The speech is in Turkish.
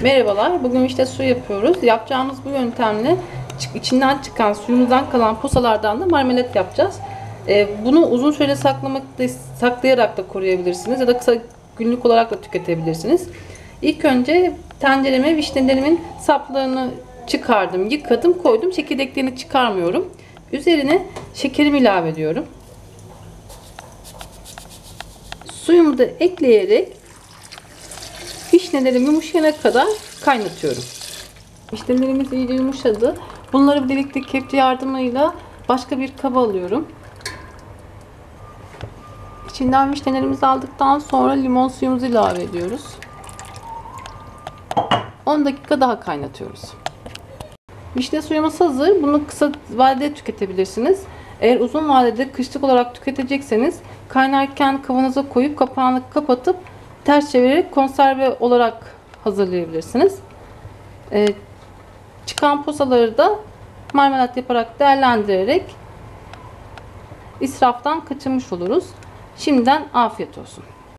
Merhabalar. Bugün işte su yapıyoruz. Yapacağımız bu yöntemle içinden çıkan suyumuzdan kalan posalardan da marmelat yapacağız. Ee, bunu uzun süre saklamak da, saklayarak da koruyabilirsiniz ya da kısa günlük olarak da tüketebilirsiniz. İlk önce tencereme vişnelerimin saplarını çıkardım, yıkadım, koydum. Çekirdeklerini çıkarmıyorum. Üzerine şekerimi ilave ediyorum. Suyumu da ekleyerek vişnelerim yumuşayana kadar kaynatıyorum. Vişnelerimiz iyice yumuşadı. Bunları birlikte kepçe yardımıyla başka bir kaba alıyorum. İçinden vişnelerimizi aldıktan sonra limon suyumuzu ilave ediyoruz. 10 dakika daha kaynatıyoruz. Vişne suyumuz hazır. Bunu kısa vadede tüketebilirsiniz. Eğer uzun vadede kışlık olarak tüketecekseniz kaynarken kavanoza koyup kapağını kapatıp ters çevirerek konserve olarak hazırlayabilirsiniz. Ee, çıkan posaları da marmelat yaparak değerlendirerek israftan kaçınmış oluruz. Şimdiden afiyet olsun.